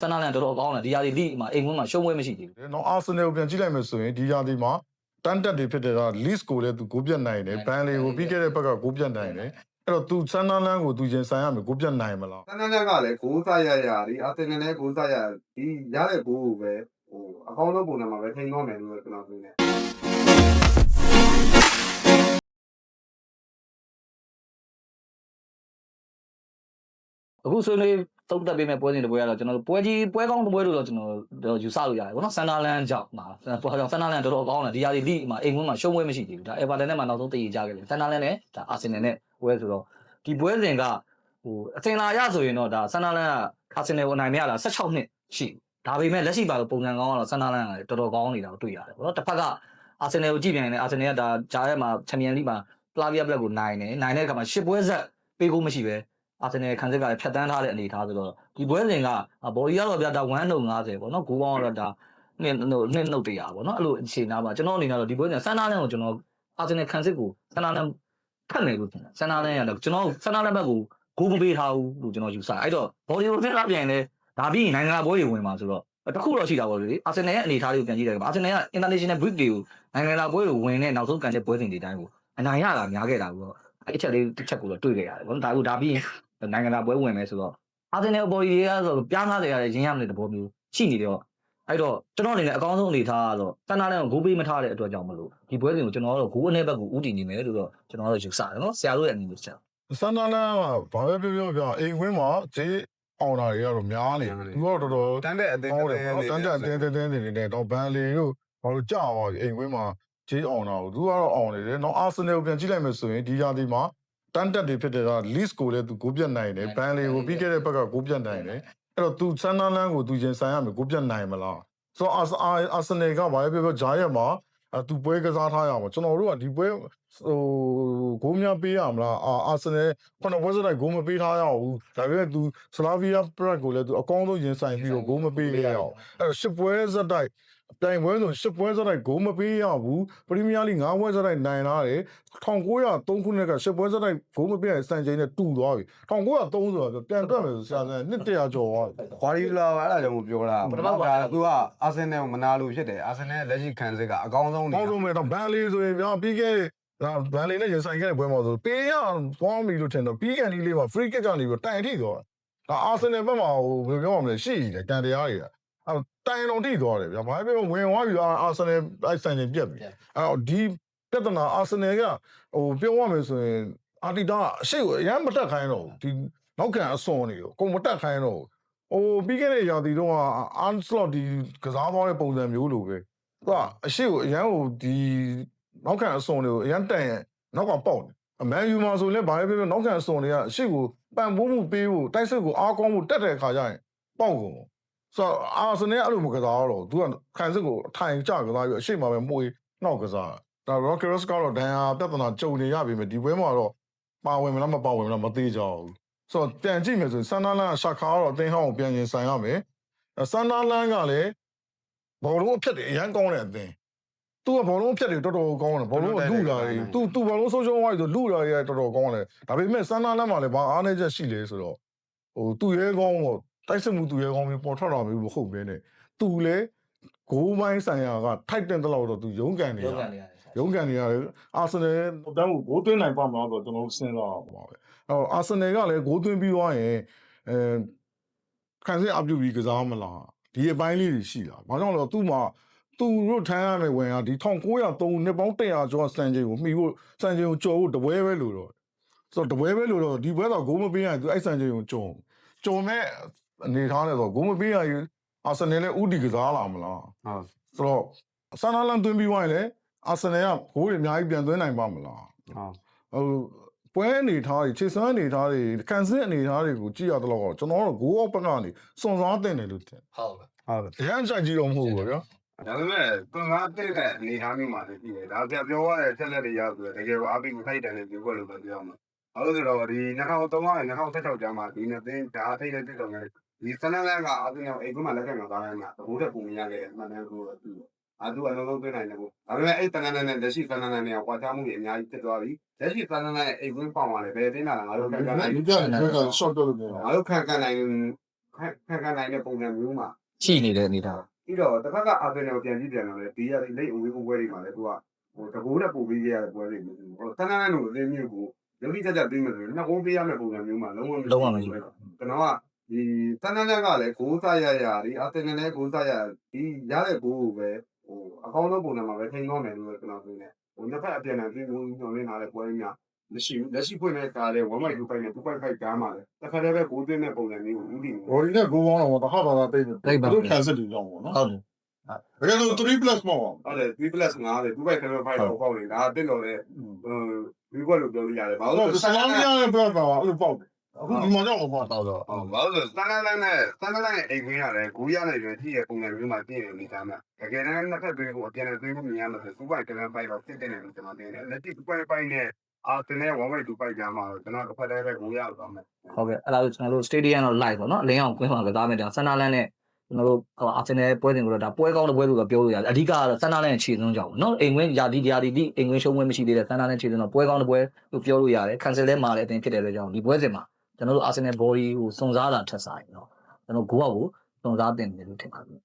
ဆန္ဒလန်တော်တော်ကောင်းတယ်ဒီဟာဒီလိမှာအိမ်ဝင်မှာရှုံးပွဲမရှိသေးဘူးနော်အာဆင်နယ်ကိုပြန်ကြည့်လိုက်မယ်ဆိုရင်ဒီရာသီမှာတန်တက်တွေဖြစ်တဲ့က list ကိုလည်းသူကိုပြတ်နိုင်တယ်ဘန်လီကိုပြီးခဲ့တဲ့ဘက်ကကိုပြတ်နိုင်တယ်အဲ့တော့သူဆန်နာလန်းကိုသူရင်ဆိုင်ရမယ်ကိုပြတ်နိုင်မလားတန်းတန်းကလည်းဂိုးစားရရဒီအာဆင်နယ်လည်းဂိုးစားရဒီရတဲ့ဂိုးကိုပဲဟိုအကောင်းဆုံးပုံစံမှာပဲထိန်းသွားမယ်လို့ကျွန်တော်ပြောနေတယ် အခုဆွေးနွေးသုံးသက်ပေးမဲ့ပွဲစဉ်တစ်ပွဲကတော့ကျွန်တော်တို့ပွဲကြီးပွဲကောင်းတစ်ပွဲလို့တော့ကျွန်တော်ယူဆလို့ရတယ်ပေါ့နော်ဆန်နာလန်ကြောင့်မှာပွဲကြောင့်ဆန်နာလန်တော်တော်ကောင်းတယ်ဒီဟာဒီလိမှာအိမ်ဝင်မှာရှုံးပွဲမရှိသေးဘူးဒါအေဗာတန်နဲ့မှနောက်ဆုံးတည်ကြခဲ့တယ်ဆန်နာလန်နဲ့ဒါအာဆင်နယ်နဲ့ပွဲဆိုတော့ဒီပွဲစဉ်ကဟိုအစင်လာရဆိုရင်တော့ဒါဆန်နာလန်ကအာဆင်နယ်ကိုနိုင်မရတာ16နှစ်ရှိဒါပေမဲ့လက်ရှိပါတော့ပုံစံကောင်းကတော့ဆန်နာလန်ကတော်တော်ကောင်းနေတာကိုတွေ့ရတယ်ပေါ့နော်တစ်ဖက်ကအာဆင်နယ်ကိုကြည့်ပြန်ရင်လည်းအာဆင်နယ်ကဒါဂျားရဲမှာချန်ပီယံလိမှာပလာဗီယာဘလက်ကိုနိုင်တယ်နိုင်တဲ့အခါမှာ10ပွဲဆက်ပေးဖို့မရှိပဲ အာဆင်နယ်ခံစစ်ကလည်းဖြတ်တန်းထားတဲ့အနေအထားဆိုတော့ဒီပွဲစဉ်ကဘော်ဒီကတော့ဗျာဒါ1နှုတ်90ပေါ့နော်ဂိုးပေါင်းကတော့ဒါနှစ်နှုတ်နှစ်နှုတ်100ပေါ့နော်အဲ့လိုအခြေအနေပါကျွန်တော်အနေနဲ့တော့ဒီပွဲစဉ်ဆန်နာလန်ကိုကျွန်တော်အာဆင်နယ်ခံစစ်ကိုဆန်နာလန်ဖတ်နေလို့ထင်တယ်ဆန်နာလန်ကတော့ကျွန်တော်ဆန်နာလန်ဘက်ကိုဂိုးမပေးထားဘူးလို့ကျွန်တော်ယူဆအဲ့တော့ဘော်ဒီကိုဖြစ်လာပြန်လဲဒါပြီးရင်နိုင်ငံပွဲတွေဝင်မှာဆိုတော့တခုတော့ရှိတာပေါ့လေအာဆင်နယ်ရဲ့အနေအထားလေးကိုပြန်ကြည့်တယ်အာဆင်နယ်က international break တွေကိုနိုင်ငံလာပွဲတွေဝင်တဲ့နောက်ဆုံးကန်တဲ့ပွဲစဉ်တွေတိုင်းကိုအနိုင်ရတာများခဲ့တာဘူးတော့အဲ့အချက်လေးတစ်ချက်ကိုတော့တွေ့ခဲ့ရတယ်ပေါ့နော်ဒါကဒါပြီးရင် နိုင်ငံသားပွဲဝင်မယ်ဆိုတော့အာဆင်နယ်ပေါ်ကြီးတွေကဆိုပြားသားတွေရတယ်ရင်းရမတဲ့သဘောမျိုးရှိနေတော့အဲ့တော့ကျွန်တော်အနေနဲ့အကောင်းဆုံးအနေထားကတော့တန်တာနဲ့ကိုဂိုးပေးမထားတဲ့အတွက်ကြောင့်မလို့ဒီပွဲစဉ်ကိုကျွန်တော်တို့ဂိုးအနေဘက်ကိုဥတည်နေမယ်လို့တော့ကျွန်တော်တို့ယူဆတယ်နော်ဆရာတို့ရဲ့အနေနဲ့ချက်ဆန်နာလန်းကဘာပဲပြောပြောပြအိမ်ဝင်းမှာဂျေးအောင်တာတွေကတော့များနေတယ်သူကတော့တော်တော်တန်းတဲ့အသင်းဟုတ်တယ်နော်တန်တက်တင်းတင်းတင်းနေနေတော့ဘန်လီတို့ဘာလို့ကြောက်သွားပြီအိမ်ဝင်းမှာဂျေးအောင်တာကိုသူကတော့အောင်နေတယ်နော်အာဆင်နယ်ကိုပြန်ကြည့်လိုက်မယ်ဆိုရင်ဒီရာသီမှာ တန်တက်တွေဖြစ်တဲ့က list ကိုလည်းသူကိုပြတ်နိုင်တယ်ဘန်လီကိုပြီးခဲ့တဲ့ဘက်ကကိုပြတ်နိုင်တယ်အဲ့တော့သူဆန်နာလန်းကိုသူရင်ဆိုင်ရမယ်ကိုပြတ်နိုင်မလားဆိုတော့အာအာဆင်နယ်ကဘာပဲပြောပြောဂျာရက်မှာအဲသူပွဲကစားထားရမှာကျွန်တော်တို့ကဒီပွဲဟိုဂိုးများပေးရမလားအာအာဆင်နယ်ခုနပွဲစတိုက်ဂိုးမပေးထားရဘူးဒါပေမဲ့သူဆလာဗီယာပရက်ကိုလည်းသူအကောင်းဆုံးရင်ဆိုင်ပြီးတော့ဂိုးမပေးရအောင်အဲ့တော့ရှစ်ပွဲစတိုက် ပြိုင်ပွဲဆိုရှစ်ပွဲစတိုက်ဂိုးမပေးရဘူးပရီးမီးယားလိ၅ပွဲစတိုက်နိုင်လာတယ်1903ခုနှစ်ကရှစ်ပွဲစတိုက်ဂိုးမပေးရစံချိန်နဲ့တူသွားပြီ1903ဆိုတော့ပြန်တွက်မယ်ဆိုဆရာဆန်နှစ်တရာကျော်သွားပြီခွာရီလာအဲ့ဒါကြောင့်မပြောတာပထမကသူကအာဆင်နယ်ကိုမနာလို့ဖြစ်တယ်အာဆင်နယ်လက်ရှိခံစစ်ကအကောင်းဆုံးနေနောက်ဆုံးမဲ့တော့ဘန်လီဆိုရင်ပြောပြီးခဲ့ဒါဘန်လီနဲ့ရင်ဆိုင်ခဲ့တဲ့ပွဲမှာဆိုပေးရသွားပြီလို့ထင်တော့ပြီးကန်ဒီလေးမှာ free kick ကနေပြီးတိုင်ထိသွားတာဒါအာဆင်နယ်ဘက်မှာဟိုဘယ်လိုပြောရမလဲရှိတယ်ကန်တရားတွေက အဲ့တိုင်တော်ထိသွားတယ်ဗျာဘာပဲပြောဝင်သွားပြီအာဆင်နယ်အဲ့ဆိုင်နေပြက်ပြီအဲ့တော့ဒီပြဿနာအာဆင်နယ်ကဟိုပြောရမယ်ဆိုရင်အာတီတာအရှိကိုအရင်မတက်ခိုင်းတော့ဘူးဒီနောက်ကန်အစွန်တွေကိုကိုမတက်ခိုင်းတော့ဘူးဟိုပြီးခဲ့တဲ့ရာသီတော့အန်စလော့ဒီကစားသွားတဲ့ပုံစံမျိုးလိုပဲသူကအရှိကိုအရင်ဟိုဒီနောက်ကန်အစွန်တွေကိုအရင်တက်ရင်နောက်ကပေါက်တယ်အမန်ယူမှာဆိုရင်လည်းဘာပဲပြောပြောနောက်ကန်အစွန်တွေကအရှိကိုပံ့ပိုးမှုပေးဖို့တိုက်စစ်ကိုအားကောင်းမှုတက်တဲ့ခါကျရင်ပေါက်ကုန် ဆိုတော့အာဆင်နယ်အဲ့လိုမကစားတော့သူကခံစစ်ကိုအထိုင်ကျကစားပြီးအရှိမှာပဲမှုေးနှောက်ကစားဒါ Rockers ကတော့ဒဏ်ရာပြဿနာကြုံနေရပြီမယ်ဒီပွဲမှာတော့ပါဝင်မလားမပါဝင်မလားမသေးကြဘူးဆိုတော့ပြန်ကြည့်မယ်ဆိုရင်ဆန်နာလန်ရှာခါကတော့အသင်းဟောင်းကိုပြန်ရင်ဆိုင်ရမယ်အဲဆန်နာလန်ကလည်းဘောလုံးအဖြတ်တွေအရန်ကောင်းတဲ့အသင်းသူကဘောလုံးအဖြတ်တွေတော်တော်ကောင်းတယ်ဘောလုံးကလူလာတယ်သူသူဘောလုံးဆုံးရှုံးသွားပြီဆိုလူလာရတော်တော်ကောင်းတယ်ဒါပေမဲ့ဆန်နာလန်မှာလည်းဘာအားနည်းချက်ရှိလဲဆိုတော့ဟိုသူရဲကောင်းပေါ့ တိုက်စစ်မှုသူရဲကောင်းပြီးပေါ်ထွက်တာမျိုးမဟုတ်ဘဲနဲ့သူလည်းဂိုးပိုင်းဆိုင်ရာကထိုက်တဲ့တလောက်တော့သူရုန်းကန်နေရုံးတာကန်နေရတယ်ရုန်းကန်နေရတယ်အာဆင်နယ်တန်းကိုဂိုးသွင်းနိုင်ပါမလားဆိုတော့ကျွန်တော်တို့စဉ်းစားအောင်ပါပဲအဲ့တော့အာဆင်နယ်ကလည်းဂိုးသွင်းပြီးသွားရင်အဲခံစစ်အပြုတ်ပြီးကစားမလားဒီအပိုင်းလေးတွေရှိတာဘာကြောင့်လဲသူ့မှာသူတို့ထမ်းရမယ်ဝင်ကဒီ1903နှစ်ပေါင်း100ကျော်စံချိန်ကိုမှီဖို့စံချိန်ကိုကျော်ဖို့တပွဲပဲလို့တော့ဆိုတော့တပွဲပဲလို့တော့ဒီပွဲတော့ဂိုးမပေးရင်သူအဲ့စံချိန်ကိုကျော်ကျော်မဲ့ အနေထားနဲ့ဆိုတော့ဂိုးမပေးရင်အာဆင်နယ်လည်းဥတီကစားလာမလားဟုတ်ဆိုတော့ဆန်နာလန်သွင်းပြီးသွားရင်လည်းအာဆင်နယ်ကဂိုးတွေအများကြီးပြန်သွင်းနိုင်ပါမလားဟုတ်ဟိုပွဲအနေထားတွေခြေစွမ်းအနေထားတွေကန်စစ်အနေထားတွေကိုကြည့်ရတော့တော့ကျွန်တော်တို့ဂိုးအောက်ဘက်ကနေစွန်စားတင်တယ်လို့ထင်ဟုတ်ကဲ့ဟုတ်အရန်ဆိုင်ကြည့်တော့မဟုတ်ဘူးဗျာဒါပေမဲ့ကွန်ကားတက်တဲ့အနေထားမျိုးမှာလည်းရှိတယ်ဒါပြပြောရတဲ့ချက်လက်တွေရောက်ဆိုတော့တကယ်ကိုအားပေးမထိုက်တယ်လို့ပြောလို့ပဲပြောမှာအဲ့လိုဆိုတော့ဒီ2003နဲ့2016ကျမ်းမှာဒီနှစ်သိန်းဒါအထိတ်နဲ့တက်တော့ငယ် ဒီစနလန်ကအာသင်အောင်အိမ်ကမှလက်ခံမှာသားလိုက်မှာဘိုးတဲ့ပုံမရခဲ့မှန်တယ်ကိုသူအာသူအလုံးလုံးတွေ့နိုင်တယ်ကိုဒါပေမဲ့အဲ့တနန်နဲ့လက်ရှိတနန်နဲ့ကွာခြားမှုတွေအများကြီးဖြစ်သွားပြီလက်ရှိတနန်နဲ့အိမ်ကွင်းပေါင်ပါလေဘယ်တင်းလာလဲငါတို့ခံကန်နိုင်ဒီကြရင်ဘက်က short တော့လို့မရငါတို့ခံကန်နိုင်ခံခံခံနိုင်တဲ့ပုံစံမျိုးမှာရှိနေတဲ့အနေထားပြီးတော့တစ်ခါကအာဗင်နယ်ကိုပြန်ကြည့်ပြန်တော့လေဒီရလိတ်အဝေးပွဲတွေမှာလည်းသူကဟိုတကူနဲ့ပို့ပြီးရတဲ့ပွဲတွေမျိုးဟိုတန်းတန်းလို့အင်းမျိုးကိုရုပ်တိတက်တက်ပြီးမှဆိုရင်နှစ်ကုန်းပေးရမယ့်ပုံစံမျိုးမှာလုံးဝလုံးဝမရှိဘူးကျွန်တော်က ဒီတန်းတန်းကလည်းဂိုးစားရရဒီအာတင်နယ်လည်းဂိုးစားရဒီရတဲ့ဂိုးကိုပဲဟိုအကောင်းဆုံးပုံစံမှာပဲထိန်းသွားမယ်လို့ကျွန်တော်ပြောနေဟိုနှစ်ဖက်အပြန်အလှန်ပြင်လို့ညှော်လင်းလာတဲ့ပွဲများမရှိဘူးလက်ရှိဖွင့်တဲ့ကားတဲ့1.25နဲ့2.5ကားမှာလည်းတစ်ခါတည်းပဲဂိုးသွင်းတဲ့ပုံစံမျိုးကိုဦးတည်နေဘော်ဒီနဲ့ကိုကောင်းတော့တခါတော့တိတ်တိတ်ပါသူခံစစ်တူကြောင်းပေါ့နော်ဟုတ်တယ်တကယ်လို့3 plus ပေါ့ဟုတ်တယ်3 plus 5တယ်2.5တော့ပေါက်နေတာတက်တော့လေဟိုဒီကွက်လို့ပြောလို့ရတယ်ဘာအဲ့လို့တော့လဲဆန်လောင်းရတဲ့ဘက်ကတော့အဲ့လိုပေါက်တယ် အခုဒီမှာကြောက်လို့ပေါ့တော့တော့ဟုတ်ဘာလို့လဲစတန်ဒတ်နဲ့စတန်ဒတ်နဲ့အိမ်ခွင်းရတယ်ဂူရနဲ့ပြန်ကြည့်ရပုံစံမျိုးမှာပြည့်နေနေတာမှာတကယ်တမ်းနှစ်ဖက်တွေကိုအပြန်အသွင်းကိုမြင်ရမှာဆိုစူပိုက်ကလန်ပိုက်တော့ဖြစ်တဲ့နေလို့ကျွန်တော်တင်တယ်လက်ရှိစူပိုက်ပိုက်နဲ့အာတင်နဲ့1.2ပိုက်ကြားမှာတော့ကျွန်တော်တစ်ဖက်တည်းပဲဂူရတော့မယ်ဟုတ်ကဲ့အဲ့ဒါကိုကျွန်တော်တို့ stadium တော့ live ပေါ့နော်အလင်းအောင်ကွင်းမှာကစားမယ်တောင်ဆန်နာလန်နဲ့ကျွန်တော်တို့ဟိုအာဆင်နယ်ပွဲစဉ်ကိုတော့ဒါပွဲကောင်းတဲ့ပွဲလို့တော့ပြောလို့ရတယ်အဓိကကတော့ဆန်နာလန်ခြေစွန်းကြောင့်နော်အိမ်ဝင်းယာဒီယာဒီဒီအိမ်ဝင်းရှုံးဝင်းမရှိသေးတဲ့ဆန်နာလန်ခြေစွန်းတော့ပွဲကောင်းတဲ့ပွဲလို့ပြောလို့ရတယ် cancel လဲမှာလည်းအတင်းဖြစ်တယ်လို့ကြောင့်ဒီပွဲစဉ်မှာ ကျွန်တော်တို့အာဆင်နယ်ဘော်ဒီကိုစုံစားတာထက်ဆိုင်နော်ကျွန်တော်ဂိုးအောက်ကိုစုံစားတင်တယ်လို့ထင်ပါတယ်